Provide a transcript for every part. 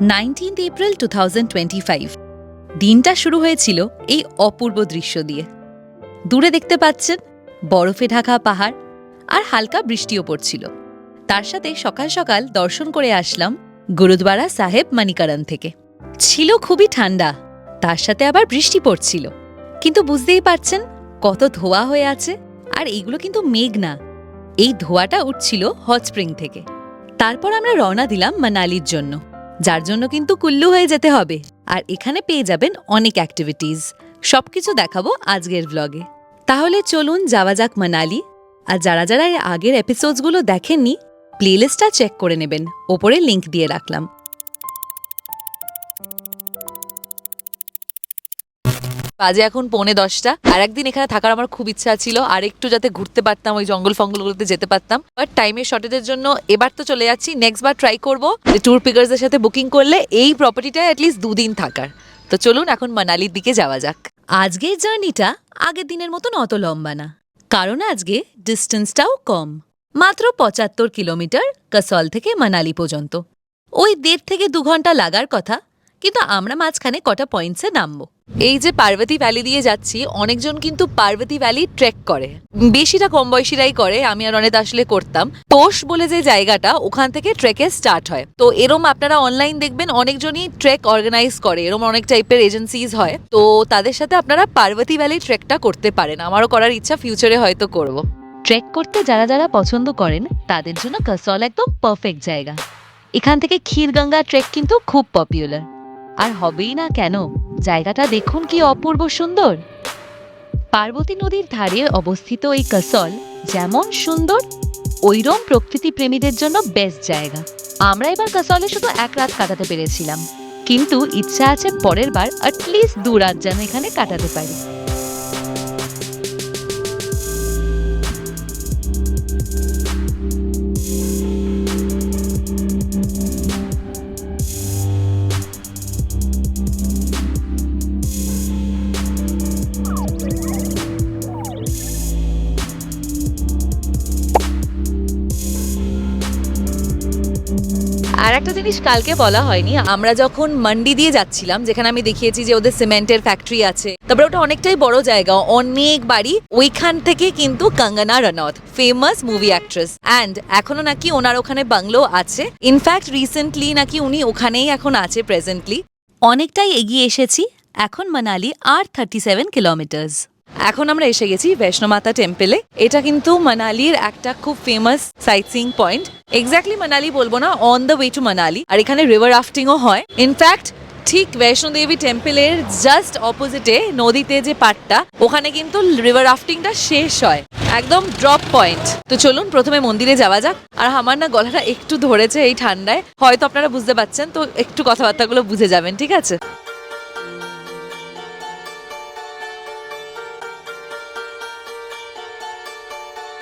Nineteenth April two দিনটা শুরু হয়েছিল এই অপূর্ব দৃশ্য দিয়ে। দূরে দেখতে পাচ্ছেন বরফে ঢাকা পাহাড় আর হালকা বৃষ্টিও পড়ছিল। তার সাথে সকাল সকাল দর্শন করে আসলাম গুরুদ্বারা সাহেব মানিকারণ থেকে। ছিল খুবই ঠান্ডা, তার সাথে আবার বৃষ্টি পড়ছিল। কিন্তু বুঝতেই পারছেন কত ধোয়া হয়ে আছে আর এইগুলো কিন্তু মেঘ না। এই ধোয়াটা উঠছিল হট স্প্রিং থেকে। তারপর আমরা রওনা দিলাম মানালির জন্য। যার জন্য কিন্তু কুল্লু হয়ে যেতে হবে। আর এখানে পেয়ে যাবেন অনেক অ্যাক্টিভিটিস সব কিছু দেখাবো আজকের ব্লগে তাহলে চলুন যাওয়া যাক মানালি। আর যারা যারা এর আগের এপিসোডসগুলো দেখেননি প্লেলিস্টটা চেক করে নেবেন। ওপরে লিংক দিয়ে রাখলাম। বাজে এখন পৌনে দশটা। আর একদিন এখানে থাকার আমার খুব ইচ্ছা ছিল। আর একটু যাতে ঘুরতে পারতাম ওই জঙ্গল ফঙ্গলগুলোতে যেতে পারতাম। বাট টাইমের শর্টেজের জন্য এবার তো চলে যাচ্ছি। নেক্সট বার ট্রাই করব। যে ট্যুর পিকার্সদের সাথে বুকিং করলে এই প্রপার্টিটা অ্যাটলিস্ট দুদিন থাকার। তো চলুন এখন মানালির দিকে যাওয়া যাক। আজকের জার্নিটা আগের দিনের মতন অত লম্বা না। কারণ আজকে ডিস্টেন্সটাও কম। মাত্র পঁচাত্তর কিলোমিটার কাসল থেকে মানালি পর্যন্ত। ওই দেড় থেকে দু ঘণ্টা লাগার কথা। কিন্তু আমরা মাঝখানে কটা পয়েন্টসে নামবো। এই যে পার্বতী ভ্যালি দিয়ে যাচ্ছি, অনেকজন কিন্তু পার্বতী ভ্যালি ট্রেক করে। বেশিটা কম বয়সীরাই করে, আমি আর অনেক আসলে করতাম। তোষ বলে যে জায়গাটা, ওখান থেকে ট্রেকে স্টার্ট হয়। তো এরম আপনারা অনলাইন দেখবেন, অনেকজনই ট্রেক অর্গানাইজ করে। এরম অনেক টাইপের এজেন্সিজ হয়। তো তাদের সাথে আপনারা পার্বতী ভ্যালি ট্রেকটা করতে পারেন। আমারও করার ইচ্ছা ফিউচারে হয়তো করব। ট্রেক করতে যারা যারা পছন্দ করেন, তাদের জন্য কাসল একদম পারফেক্ট জায়গা। এখান থেকে ক্ষীরগঙ্গা ট্রেক কিন্তু খুব পপুলার আর হবেই না কেন? জায়গাটা দেখুন কি অপূর্ব সুন্দর। পার্বতী নদীর ধারে অবস্থিত এই কসল যেমন সুন্দর ওইরম প্রকৃতি প্রেমীদের জন্য বেস্ট জায়গা। আমরা এবার কাসলে শুধু এক রাত কাটাতে পেরেছিলাম। কিন্তু ইচ্ছা আছে পরের বার অ্যাটলিস্ট দু রাত যেন এখানে কাটাতে পারি। একটা জিনিস কালকে বলা হয়নি, আমরা যখন মান্ডি দিয়ে যাচ্ছিলাম, যেখানে আমি দেখিয়েছি যে ওদের সিমেন্টের ফ্যাক্টরি আছে, তারপরে ওটা অনেকটাই বড় জায়গা, অনেক বাড়ি, ওইখান থেকে কিন্তু Kangana Ranaut famous movie actress and এখনও নাকি ওনার ওখানে বাংলো আছে। ইনফ্যাক্ট রিসেন্টলি নাকি উনি ওখানেই এখন আছে প্রেজেন্টলি অনেকটাই এগিয়ে এসেছি, এখন মানালি আর থার্টি সেভেন কিলোমিটার্স এখন আমরা এসে গেছি বৈষ্ণমাতা টেম্পলে এটা কিন্তু মানালির একটা খুব famous sight seeing point exactly Manali বলব না on the way to Manali. আর এখানে রিভার রাফটিংও হয়। ইনফ্যাক্ট ঠিক বৈষ্ণোদেবী টেম্পলের জাস্ট অপোজিটে নদীতে যে পাটটা ওখানে কিন্তু রিভার রাফটিংটা শেষ হয়। একদম ড্রপ পয়েন্ট তো চলুন, প্রথমে মন্দিরে যাওয়া যাক। আর আমার না গলাটা একটু ধরেছে এই ঠান্ডায়। হয়তো আপনারা বুঝতে পারছেন, তো একটু কথাবার্তাগুলো বুঝে যাবেন, ঠিক আছে?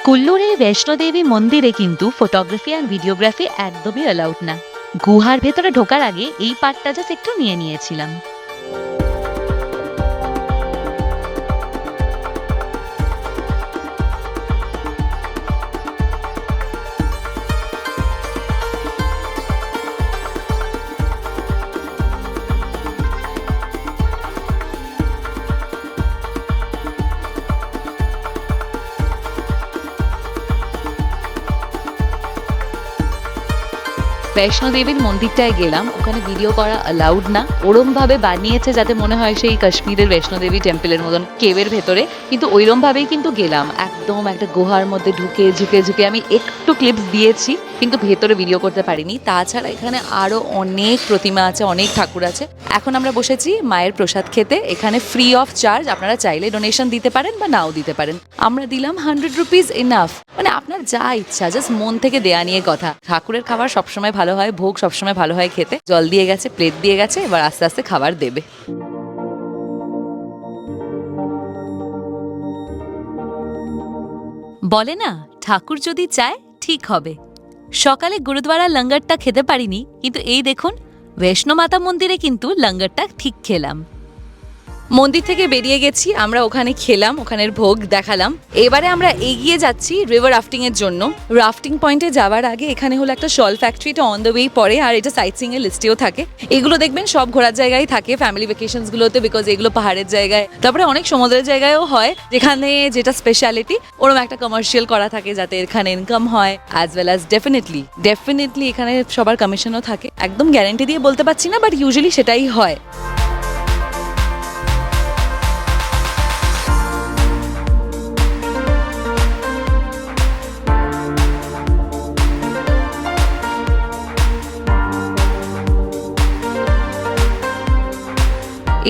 কুল্লুর এই বৈষ্ণোদেবী মন্দিরে কিন্তু ফটোগ্রাফি আর ভিডিওগ্রাফি একদমই অ্যালাউড না। গুহার ভেতরে ঢোকার আগে এই পার্টটা জাস্ট একটু নিয়ে নিয়েছিলাম। বৈষ্ণোদেবীর মন্দিরটায় গেলাম। ওখানে ভিডিও করা অ্যালাউড না। ওরম ভাবে বানিয়েছে যাতে মনে হয় সেই কাশ্মীরের বৈষ্ণোদেবী টেম্পলের মতন কেবের ভেতরে। কিন্তু ওইরম ভাবেই কিন্তু গেলাম। একদম একটা গুহার মধ্যে ঢুকে, ঝুঁকে ঝুঁকে আমি একটু ক্লিপস দিয়েছি, কিন্তু ভেতরে ভিডিও করতে পারিনি। তাছাড়া এখানে আরও অনেক প্রতিমা আছে, অনেক ঠাকুর আছে। এখন আমরা বসেছি মায়ের প্রসাদ খেতে। এখানে ফ্রি অফ চার্জ আপনারা চাইলে ডোনেশন দিতে পারেন বা নাও দিতে পারেন। আমরা দিলাম হান্ড্রেড রুপিস ইনাফ মানে আপনার যা ইচ্ছা জাস্ট মন থেকে দেয়া নিয়ে কথা। ঠাকুরের খাবার সবসময় ভালো হয়, ভোগ সবসময় ভালো হয় খেতে। জল দিয়ে গেছে প্লেট দিয়ে গেছে, এবার আস্তে আস্তে খাবার দেবে। বলে না, ঠাকুর যদি চায়, ঠিক হবে। সকালে গুরুদ্বারা লঙ্গারটা খেতে পারিনি, কিন্তু এই দেখুন বৈষ্ণমাতা মন্দিরে কিন্তু লঙ্গারটা ঠিক খেলাম। মন্দির থেকে বেরিয়ে গেছি, আমরা ওখানে খেলাম, ওখানের ভোগ দেখালাম। এবারে আমরা এগিয়ে যাচ্ছি রিভার রাফটিং এর জন্য। রাফটিং পয়েন্টে যাওয়ার আগে এখানে হলো একটা শল ফ্যাক্টরি এটা অন দ্য ওয়েই পড়ে, আর এটা সাইট সিং এর লিস্টেও থাকে। এগুলো দেখবেন সব ঘোরার জায়গায় থাকে ফ্যামিলি ভেকেশনস গুলোতে বিকজ এগুলো পাহাড়ের জায়গায়। তারপরে অনেক সমুদ্রের জায়গায়ও হয়, যেখানে যেটা স্পেশালিটি ওরকম একটা কমার্শিয়াল করা থাকে যাতে এখানে ইনকাম হয় as well as definitely definitely এখানে সবার কমিশনও থাকে। একদম গ্যারেন্টি দিয়ে বলতে পারছি না বাট ইউজুয়ালি সেটাই হয়।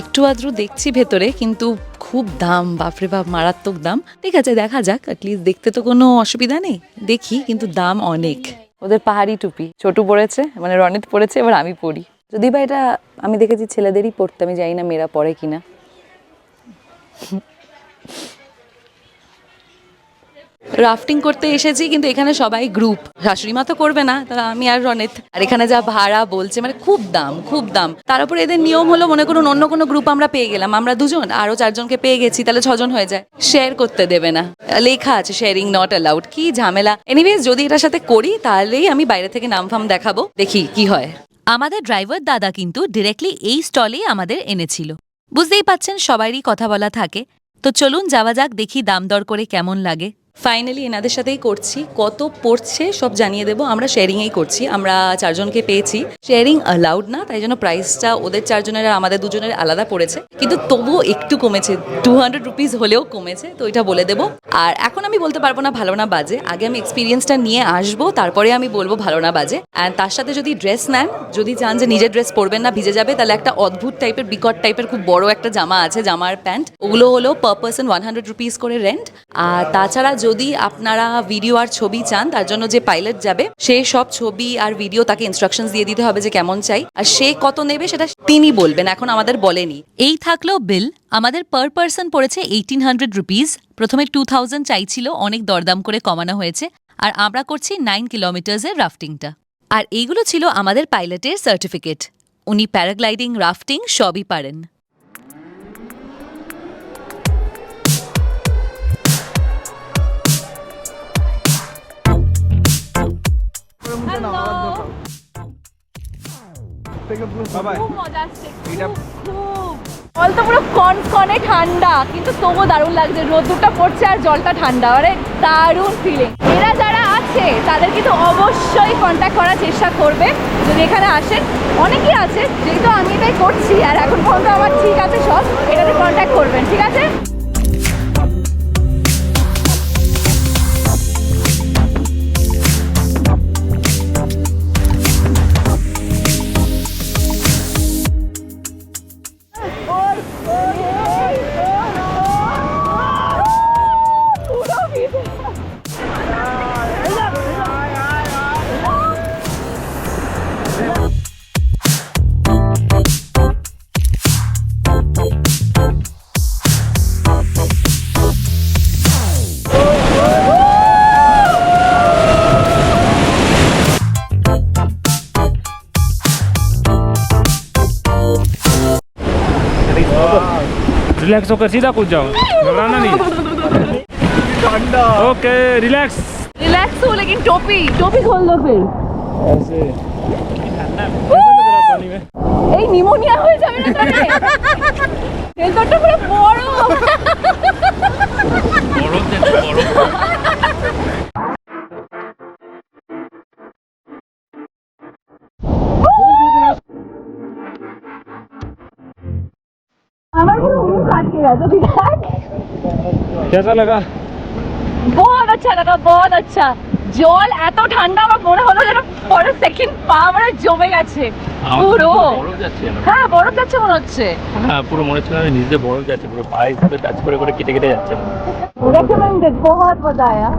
একটু আদ্রু দেখছি ভেতরে, কিন্তু খুব দাম, বাপরে বাপ, মারাত্মক দাম। ঠিক আছে, দেখা যাক অ্যাটলিস্ট দেখতে তো কোনো অসুবিধা নেই। দেখি, কিন্তু দাম অনেক। ওদের পাহাড়ি টুপি, ছোট পড়েছে মানে রনিত পড়েছে এবার আমি পড়ি যদি বা এটা আমি দেখেছি ছেলেদেরই পড়তে আমি জানি না মেয়েরা পড়ে কিনা। রাফটিং করতে এসেছি, কিন্তু এখানে সবাই গ্রুপ শাশুড়ি মা তো করবে না, তারা আমি আর রনেত আর এখানে যা ভাড়া বলছে মানে খুব দাম খুব দাম। তার উপরে এদের নিয়ম হলো, মনে করুন, অন্য কোনো গ্রুপ আমরা পেয়ে গেলাম। আমরা দুজন আরও চারজনকে পেয়ে গেছি, তাহলে ছজন হয়ে যায়। শেয়ার করতে দেবে না। লেখা আছে শেয়ারিং নট অ্যালাউড কি ঝামেলা। এনিওয়েজ যদি এটার সাথে করি, তাহলেই আমি বাইরে থেকে নাম ফাম দেখাবো, দেখি কি হয়। আমাদের ড্রাইভার দাদা কিন্তু ডিরেক্টলি এই স্টলেই আমাদের এনেছিল। বুঝতেই পাচ্ছেন সবারই কথা বলা থাকে। তো চলুন যাওয়া যাক, দেখি দাম দর করে কেমন লাগে। ফাইনালি এনাদের সাথেই করছি। কত পড়ছে সব জানিয়ে দেবো। আমরা শেয়ারিংয়েই করছি। আমরা চারজনকে পেয়েছি। শেয়ারিং অ্যালাউড না, তাই জন্য প্রাইসটা ওদের চারজনের আর আমাদের দুজনের আলাদা পড়েছে। কিন্তু তবুও একটু কমেছে। টু হান্ড্রেড রুপিস হলেও কমেছে, তো এটা বলে দেবো। আর এখন আমি বলতে পারব না ভালো না বাজে। আগে আমি এক্সপিরিয়েন্সটা নিয়ে আসব, তারপরে আমি বলব ভালো না বাজে। অ্যান্ড তার সাথে যদি ড্রেস নেন, যদি চান যে নিজের ড্রেস পরবেন না, ভিজে যাবে, তাহলে একটা অদ্ভুত টাইপের বিকট টাইপের খুব বড় একটা জামা আছে, জামার প্যান্ট ওগুলো হলো per person one hundred rupees করে রেন্ট আর তাছাড়া যদি আপনারা ভিডিও আর ছবি চান, তার জন্য যে পাইলট যাবে, সে সব ছবি আর ভিডিও তাকে ইনস্ট্রাকশনস দিয়ে দিতে হবে যে কেমন চাই। আর সে কত নেবে, সেটা তিনি বলবেন, এখন আমাদের বলেনি। এই থাকল বিল আমাদের পার পার্সন পড়েছে এইটিন হান্ড্রেড রুপিস প্রথমে টু থাউজেন্ড চাইছিল, অনেক দরদাম করে কমানো হয়েছে। আর আমরা করছি নাইন কিলোমিটার্সের রাফটিংটা আর এইগুলো ছিল আমাদের পাইলটের সার্টিফিকেট উনি প্যারাগ্লাইডিং রাফটিং সবই পারেন। খুব মজা আসছে খুব জল তো পুরো কনকনে ঠান্ডা কিন্তু তবুও দারুণ লাগছে। রোদ্দুরটা পড়ছে আর জলটা ঠান্ডা মানে দারুণ ফিলিং এরা যারা আছে তাদের কিন্তু অবশ্যই কন্ট্যাক্ট করার চেষ্টা করবে। যদি এখানে আসেন অনেকেই আছে যেহেতু আমি এটাই করছি আর এখন পর্যন্ত আমার ঠিক আছে সব এটাতে কন্ট্যাক্ট করবেন ঠিক আছে? रिलैक्स होकर सीधा कूद जाओ घबराना नहीं ठंडा ओके रिलैक्स रिलैक्स हो लेकिन टोपी टोपी खोल दो फिर ऐसे कैसा लग रहा पानी में এই নিমোনিয়া হয়ে যাবে না তাহলে হেলমেটটা পুরো বড় कैसा लगा বহুত আচ্ছা লাগা বহুত আচ্ছা জল এত ঠান্ডা আমার মনে হলো যেন পরের সেকেন্ড পা আমার জমে গেছে পুরো বরফ যাচ্ছে না হ্যাঁ বরফ যাচ্ছে মনে হচ্ছে হ্যাঁ পুরো মনে হচ্ছে না নিজে বরফ যাচ্ছে পুরো পায়ে হিসেবে টাচ করে করে কেটে কেটে যাচ্ছে recommended बहुत मजा आया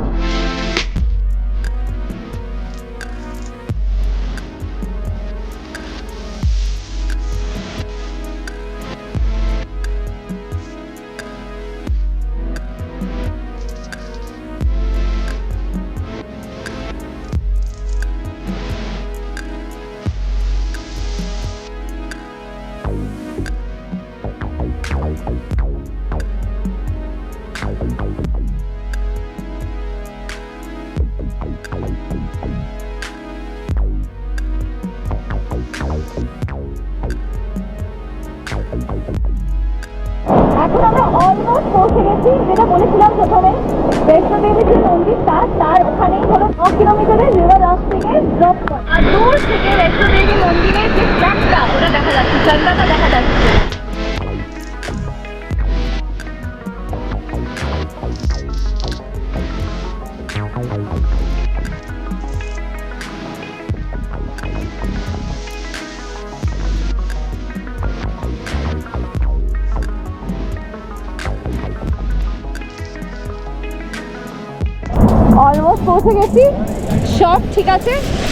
বৈষ্ণোদেবী যে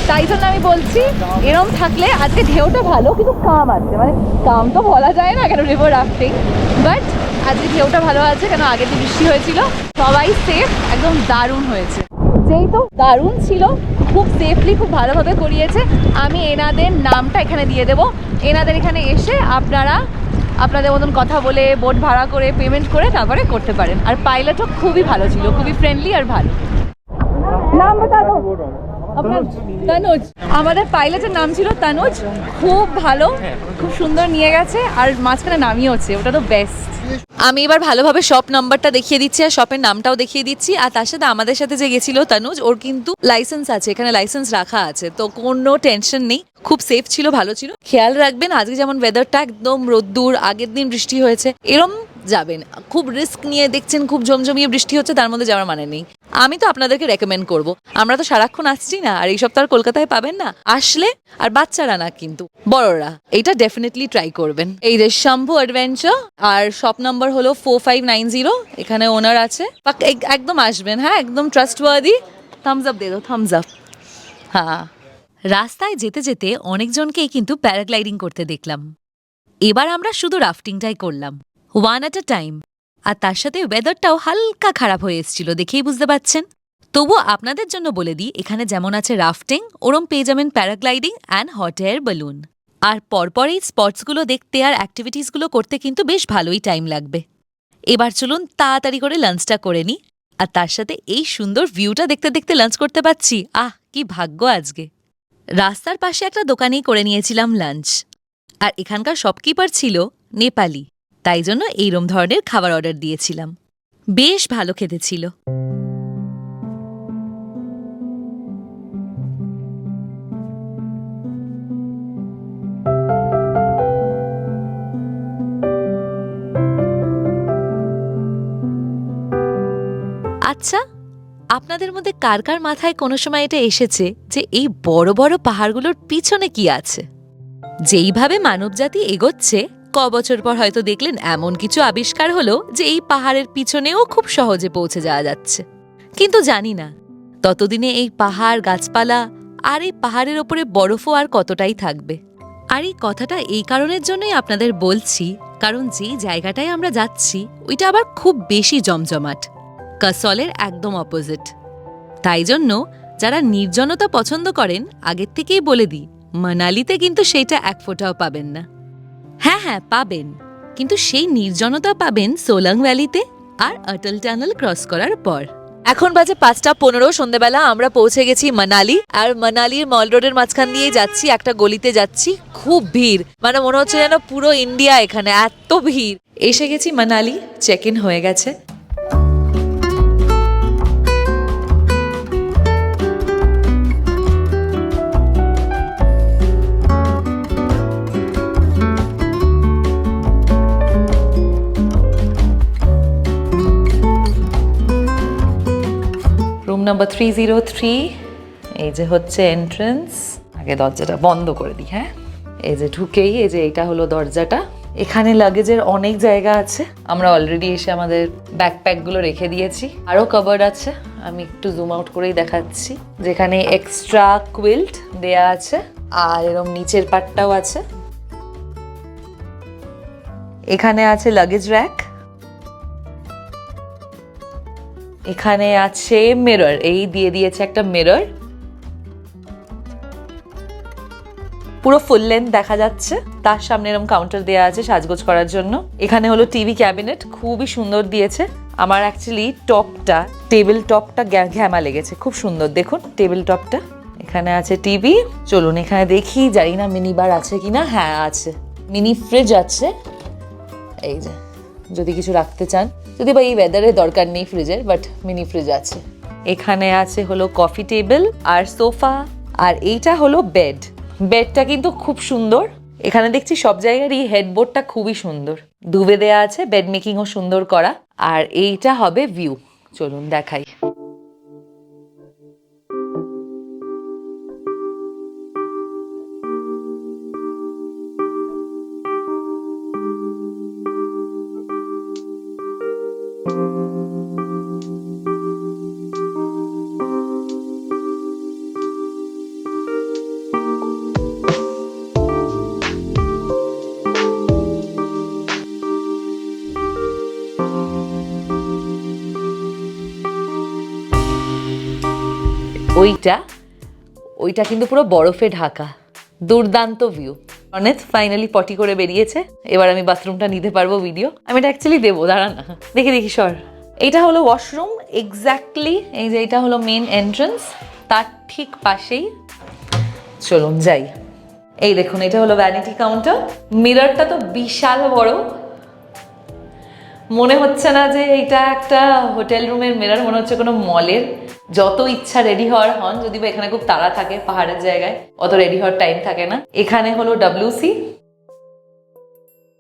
তাই জন্য আমি বলছি এরম থাকলে আজকে ঢেউটা ভালো কিন্তু কাম আছে। মানে কাম তো বলা যায় না কেন রিভার রাফটিং বাট আজকে ঢেউটা ভালো আছে কেন আগের দিন বৃষ্টি হয়েছিল সবাই সেফ একদম দারুণ হয়েছে। যেই তো দারুণ ছিল খুব সেফলি খুব ভালোভাবে করিয়েছে। আমি এনাদের নামটা এখানে দিয়ে দেবো। এনাদের এখানে এসে আপনারা আপনাদের মতন কথা বলে বোট ভাড়া করে পেমেন্ট করে তারপরে করতে পারেন। আর পাইলটও খুবই ভালো ছিল খুবই ফ্রেন্ডলি আর ভালো। নাম বাতা দো তনুজ। আমাদের পাইলটের নাম ছিল তনুজ। খুব ভালো, খুব সুন্দর নিয়ে গেছে, আর মাঝখানে নামিয়েওছে ওটা তো বেস্ট আমি এবার ভালোভাবে শপ নাম্বারটা দেখিয়ে দিচ্ছি, আর শপের নামটাও দেখিয়ে দিচ্ছি, আর তার সাথে আমাদের সাথে যে গেছিল তনুজ, ওর কিন্তু লাইসেন্স আছে, এখানে লাইসেন্স রাখা আছে, তো কোনো টেনশন নেই। খুব সেফ ছিল, ভালো ছিল। খেয়াল রাখবেন, আজকে যেমন ওয়েদারটা একদম রোদ্দুর, আগের দিন বৃষ্টি হয়েছে, এরম যাবেন। খুব রিস্ক নিয়ে দেখছেন, খুব জমজমিয়ে বৃষ্টি হচ্ছে, তার মধ্যে যাওয়ার মানে নেই। আমি তো আপনাদেরকে রেকমেন্ড করব। আমরা তো সারাক্ষণ আসছি না, আর এই সপ্তাহ আর কলকাতায় পাবেন না। আসলে, আর বাচ্চারা না কিন্তু, বড়রা, এটা ডেফিনেটলি ট্রাই করবেন। এই যে শম্ভু অ্যাডভেঞ্চার আর শপ নাম্বার হলো ফোর ফাইভ নাইন জিরো এখানে ওনার আছে। একদম আসবেন হ্যাঁ একদম ট্রাস্ট ট্রাস্টওয়ার্দি থামস আপ দিয়ে থামস আপ হ্যাঁ। রাস্তায় যেতে যেতে অনেকজনকেই কিন্তু প্যারাগ্লাইডিং করতে দেখলাম। এবার আমরা শুধু রাফটিংটাই করলাম। ওয়ান অ্যাট আ টাইম আর তার সাথে ওয়েদারটাও হালকা খারাপ হয়ে এসেছিল দেখেই বুঝতে পাচ্ছেন তবু আপনাদের জন্য বলে দিই, এখানে যেমন আছে রাফটিং ওরম পেয়ে যাবেন paragliding and hot air balloon আর পরপর এই স্পটসগুলো দেখতে আর অ্যাক্টিভিটিসগুলো করতে কিন্তু বেশ ভালোই টাইম লাগবে। এবার চলুন তাড়াতাড়ি করে লাঞ্চটা করে নিই। আর তার সাথে এই সুন্দর ভিউটা দেখতে দেখতে লাঞ্চ করতে পারছি। আহ, কি ভাগ্য আজকে। রাস্তার পাশে একটা দোকানেই করে নিয়েছিলাম লাঞ্চ আর এখানকার শপকিপার ছিল নেপালি। তাই জন্য এইরম ধরনের খাবার অর্ডার দিয়েছিলাম। বেশ ভালো খেতে ছিল আচ্ছা আপনাদের মধ্যে কার কার মাথায় কোনো সময় এটা এসেছে যে এই বড় বড় পাহাড়গুলোর পিছনে কি আছে? যেইভাবে মানবজাতি এগোচ্ছে ক বছর পর হয়তো দেখলেন এমন কিছু আবিষ্কার হলো যে এই পাহাড়ের পিছনেও খুব সহজে পৌঁছে যাওয়া যাচ্ছে। কিন্তু জানি না, ততদিনে এই পাহাড়, গাছপালা আর এই পাহাড়ের ওপরে বরফও আর কতটাই থাকবে। আর এই কথাটা এই কারণের জন্যই আপনাদের বলছি, কারণ যেই জায়গাটায় আমরা যাচ্ছি, ওইটা আবার খুব বেশি জমজমাট, কাসলের একদম অপোজিট তাই জন্য যারা নির্জনতা পছন্দ করেন, আগের থেকেই বলে দিই, মানালিতে কিন্তু সেইটা এক ফোঁটাও পাবেন না। হ্যাঁ হ্যাঁ পাবেন। কিন্তু সেই নির্জনতা পাবেন সোলাং ভ্যালিতে আর অটল টানেল ক্রস করার পর। এখন বাজে পাঁচটা পনেরো সন্ধ্যেবেলা আমরা পৌঁছে গেছি মানালি। আর মানালির মল রোডের মাঝখান দিয়ে যাচ্ছি, একটা গলিতে যাচ্ছি। খুব ভিড়। মানে মনে হচ্ছে যেন পুরো ইন্ডিয়া এখানে, এত ভিড়। এসে গেছি মানালি চেক ইন হয়ে গেছে। নাম্বার থ্রি জিরো থ্রি এই যে হচ্ছে এন্ট্রেন্স আগে দরজাটা বন্ধ করে দিই হ্যাঁ? এই যে ঢুকেই, এই যে এটা হলো দরজাটা। এখানে লাগেজের অনেক জায়গা আছে। আমরা অলরেডি এসে আমাদের ব্যাকপ্যাকগুলো রেখে দিয়েছি। আরও কভার আছে। আমি একটু জুম আউট করেই দেখাচ্ছি। যেখানে এক্সট্রা কুইল্ট দেয়া আছে, আর এরম নিচের পাটটাও আছে। এখানে আছে লাগেজ র্যাক এখানে আছে মিরর এই দিয়ে দিয়েছে একটা মিরর পুরো ফুল লেন্থ দেখা যাচ্ছে, তার সামনে এরকম কাউন্টার দেওয়া আছে সাজগোজ করার জন্য। এখানে হলো টিভি ক্যাবিনেট খুবই সুন্দর দিয়েছে। আমার অ্যাকচুয়ালি টপটা টেবিল টপটা ঘ্যামা লেগেছে, খুব সুন্দর। দেখুন টেবিল টপটা এখানে আছে টিভি চলুন এখানে দেখি, জানি না মিনি বার আছে কিনা। হ্যাঁ আছে। মিনি ফ্রিজ আছে। এই যে, যদি কিছু রাখতে চান। যদি বা এই ওয়েদারে দরকার নেই ফ্রিজের বাট মিনি ফ্রিজ আছে। এখানে আছে হলো কফি টেবিল আর সোফা আর এইটা হলো বেড বেডটা কিন্তু খুব সুন্দর। এখানে দেখছি সব জায়গার এই হেডবোর্ডটা খুবই সুন্দর। দুবে দেয়া আছে বেড মেকিংও সুন্দর করা। আর এইটা হবে ভিউ চলুন দেখাই। ওইটা ওইটা কিন্তু পুরো বরফে ঢাকা। দুর্দান্ত ভিউ অনেক ফাইনালি পটি করে বেরিয়েছে। এবার আমি বাথরুমটা নিতে পারব ভিডিও আমি এটা অ্যাকচুয়ালি দেবো দাঁড়া না। দেখি দেখি, সর। এইটা হলো ওয়াশরুম এক্স্যাক্টলি এই যে এটা হলো মেন এন্ট্রান্স তার ঠিক পাশেই। চলুন যাই। এই দেখুন, এটা হলো ভ্যানিটি কাউন্টার মিররটা তো বিশাল বড়। মনে হচ্ছে না যে এটা একটা হোটেল রুমের মিরর মনে হচ্ছে কোনো মলের যত ইচ্ছা রেডি হওয়ার হন, যদি বা এখানে খুব তাড়া থাকে পাহাড়ের জায়গায়, অত রেডি হওয়ার টাইম থাকে না। এখানে হলো ডাব্লিউসি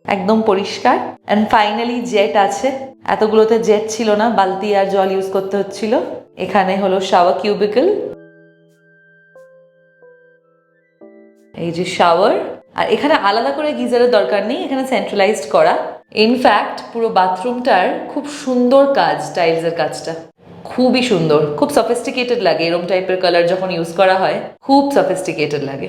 একদম পরিষ্কার। অ্যান্ড ফাইনালি জেট আছে। এতগুলোতে জেট ছিল না, বালতি আর জল ইউজ করতে হচ্ছিল। এখানে হলো শাওয়ার কিউবিকল এই যে শাওয়ার আর এখানে আলাদা করে গিজারের দরকার নেই, এখানে সেন্ট্রালাইজড করা। ইনফ্যাক্ট পুরো বাথরুমটার খুব সুন্দর কাজ টাইলসের কাজটা। খুবই সুন্দর, খুব সফিস্টিকেটেড লাগে এরম টাইপের কালার যখন ইউজ করা হয়, খুব সফিস্টিকেটেড লাগে।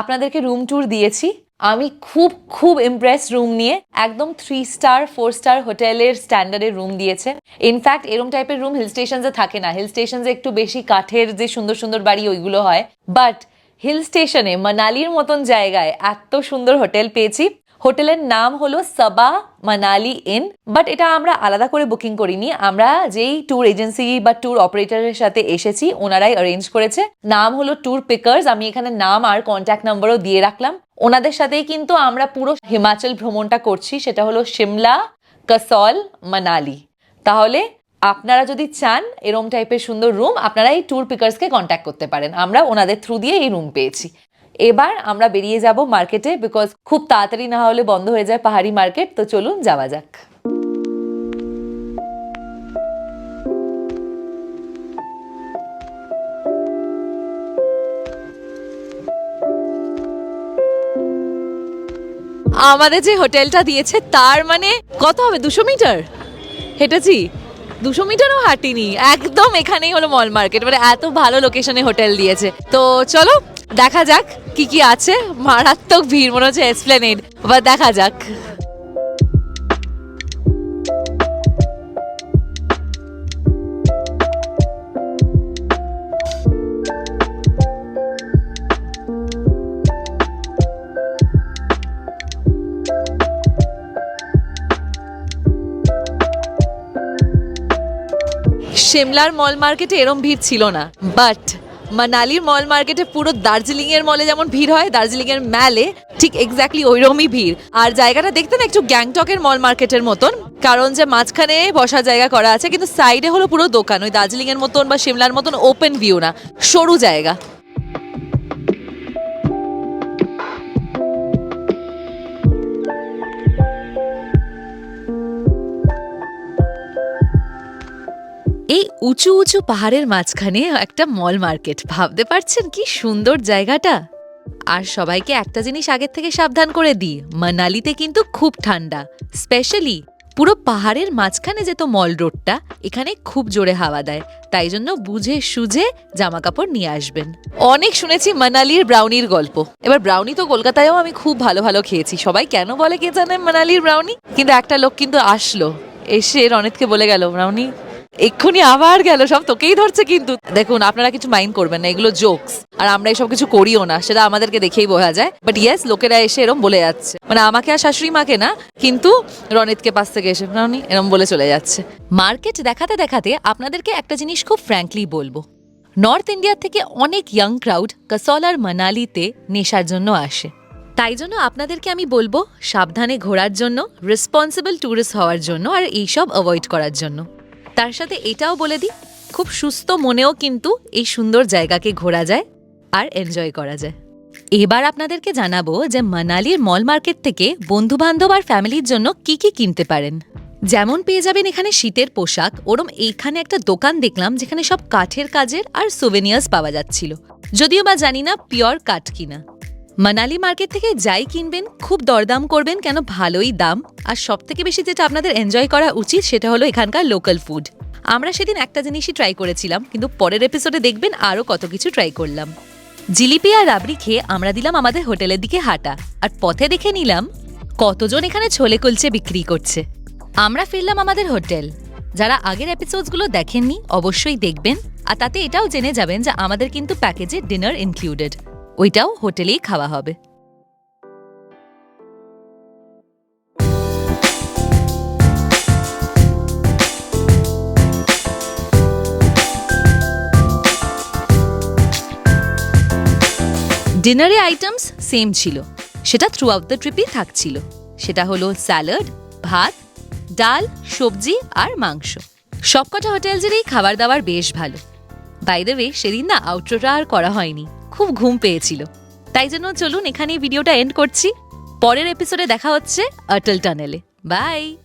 আপনাদেরকে রুম ট্যুর দিয়েছি। আমি খুব খুব ইমপ্রেস রুম নিয়ে। একদম থ্রি স্টার ফোর স্টার হোটেলের স্ট্যান্ডার্ডের রুম দিয়েছে। ইনফ্যাক্ট এরম টাইপের রুম হিল স্টেশনসে থাকে না। হিল স্টেশনসে একটু বেশি কাঠের যে সুন্দর সুন্দর বাড়ি ওইগুলো হয়। বাট হিল স্টেশনে মানালির মতন জায়গায় এত সুন্দর হোটেল পেয়েছি। হোটেলের নাম হলো সাবা মানালি ইন বাট এটা আমরা আলাদা করে বুকিং করিনি। আমরা যেই ট্যুর এজেন্সি বা ট্যুর অপারেটরের সাথে এসেছি, ওনারাই অ্যারেঞ্জ করেছে। নাম হলো ট্যুর পিকার্স আমি এখানে নাম আর কন্ট্যাক্ট নাম্বারও দিয়ে রাখলাম। ওনাদের সাথেই কিন্তু আমরা পুরো হিমাচল ভ্রমণটা করছি, সেটা হলো সিমলা, কাসল, মানালি। তাহলে আপনারা যদি চান এরম টাইপের সুন্দর রুম আপনারা এই ট্যুর পিকার্সকে কন্ট্যাক্ট করতে পারেন। আমরা ওনাদের থ্রু দিয়ে এই রুম পেয়েছি। এবার আমরা বেরিয়ে যাব মার্কেটে বিকজ খুব তাড়াতাড়ি না হলে বন্ধ হয়ে যায় পাহাড়ি মার্কেট তো চলুন যাওয়া যাক। আমাদের যে হোটেলটা দিয়েছে, তার মানে কত হবে, দুশো মিটার? হেঁটেছি দুশো মিটারও হাঁটিনি, একদম এখানেই হলো মল মার্কেট মানে এত ভালো লোকেশনে হোটেল দিয়েছে। তো চলো দেখা যাক কি কি আছে। মারাত্মক ভিড়, মনে হচ্ছে এসপ্লেনেড বা দেখা যাক। সিমলার মল মার্কেটে এরম ভিড় ছিল না বাট মানালির মল মার্কেটে পুরো দার্জিলিং এর মলে যেমন ভিড় হয় দার্জিলিং এর ম্যালে ঠিক এক্স্যাক্টলি ওইরকমই ভিড়। আর জায়গাটা দেখতে না একটু গ্যাংটকের মল মার্কেটের মতন, কারণ যে মাঝখানে বসার জায়গা করা আছে, কিন্তু সাইডে হলো পুরো দোকান, ওই দার্জিলিং এর মতন বা সিমলার মতন ওপেন ভিউ না, সরু জায়গা। উঁচু উঁচু পাহাড়ের মাঝখানে একটা মল মার্কেট ভাবতে পারছেন কি সুন্দর জায়গাটা? আর সবাইকে একটা জিনিস আগের থেকে সাবধান করে দিই, মানালিতে কিন্তু খুব ঠান্ডা। স্পেশালি পুরো পাহাড়ের মাঝখানে যেত মল রোডটা এখানে খুব জোরে হাওয়া দেয়। তাই জন্য বুঝে সুঝে জামা কাপড় নিয়ে আসবেন। অনেক শুনেছি মানালির ব্রাউনির গল্প। এবার ব্রাউনি তো কলকাতায়ও আমি খুব ভালো ভালো খেয়েছি। সবাই কেন বলে কে জানে মানালির ব্রাউনি কিন্তু একটা লোক কিন্তু আসলো। এসে রনিতকে বলে গেল ব্রাউনি এক্ষুনি আবার গেল, সব তোকেই ধরছে কিন্তু। দেখুন, আপনারা কিছু মাইন্ড করবেন না, এগুলো জোকস আর আমরা এসব কিছু করিও না, সেটা আমাদেরকে দেখেই বোঝা যায়। বাট ইয়েস লোকেরা এসে এরম বলে যাচ্ছে। মানে আমাকে আর শাশুড়ি মাকে না, কিন্তু রনিতকে পাশ থেকে এসে রানি এরম বলে চলে যাচ্ছে। মার্কেট দেখাতে দেখাতে আপনাদেরকে একটা জিনিস খুব ফ্র্যাঙ্কলি বলব। নর্থ ইন্ডিয়া থেকে অনেক ইয়াং ক্রাউড কাসল আর মানালিতে নেশার জন্য আসে। তাই জন্য আপনাদেরকে আমি বলব, সাবধানে ঘোরার জন্য রেসপন্সিবল ট্যুরিস্ট হওয়ার জন্য, আর এইসব অ্যাভয়েড করার জন্য। তার সাথে এটাও বলে দিই, খুব সুস্থ মনেও কিন্তু এই সুন্দর জায়গাকে ঘোরা যায় আর এনজয় করা যায়। এবার আপনাদেরকে জানাব যে মানালির মল মার্কেট থেকে বন্ধু বান্ধব আর ফ্যামিলির জন্য কি কি কিনতে পারেন। যেমন পেয়ে যাবেন এখানে শীতের পোশাক, ওরম এইখানে একটা দোকান দেখলাম যেখানে সব কাঠের কাজের আর সোভেনিয়ার্স পাওয়া যাচ্ছিল। যদিও বা জানি না পিওর কাঠ কিনা। মানালি মার্কেট থেকে যাই কিনবেন, খুব দরদাম করবেন, কেন ভালোই দাম। আর সব থেকে বেশি যেটা আপনাদের এনজয় করা উচিত, সেটা হলো এখানকার লোকাল ফুড আমরা সেদিন একটা জিনিসই ট্রাই করেছিলাম, কিন্তু পরের এপিসোডে দেখবেন আরও কত কিছু ট্রাই করলাম। জিলিপি আর রাবড়ি খেয়ে আমরা দিলাম আমাদের হোটেলের দিকে হাঁটা, আর পথে দেখে নিলাম কতজন এখানে ছোলে কুলচে বিক্রি করছে। আমরা ফিরলাম আমাদের হোটেল। যারা আগের এপিসোডসগুলো দেখেননি, অবশ্যই দেখবেন, আর তাতে এটাও জেনে যাবেন যে আমাদের কিন্তু প্যাকেজে ডিনার ইনক্লুডেড ওইটাও হোটেলেই খাওয়া হবে। ডিনারে আইটেমস সেম ছিল। সেটা থ্রু আউট দ্য ট্রিপই থাকছিল। সেটা হলো স্যালাড ভাত, ডাল, সবজি আর মাংস। সবকটা হোটেলসেরই খাবার দাবার বেশ ভালো। বাই দ্য ওয়ে সেদিন না আউটরোটা আর করা হয়নি। খুব ঘুম পেয়েছিল। তাই জন্য চলুন এখানেই ভিডিওটা এন্ড করছি। পরের এপিসোডে দেখা হচ্ছে অটল টানেলে বাই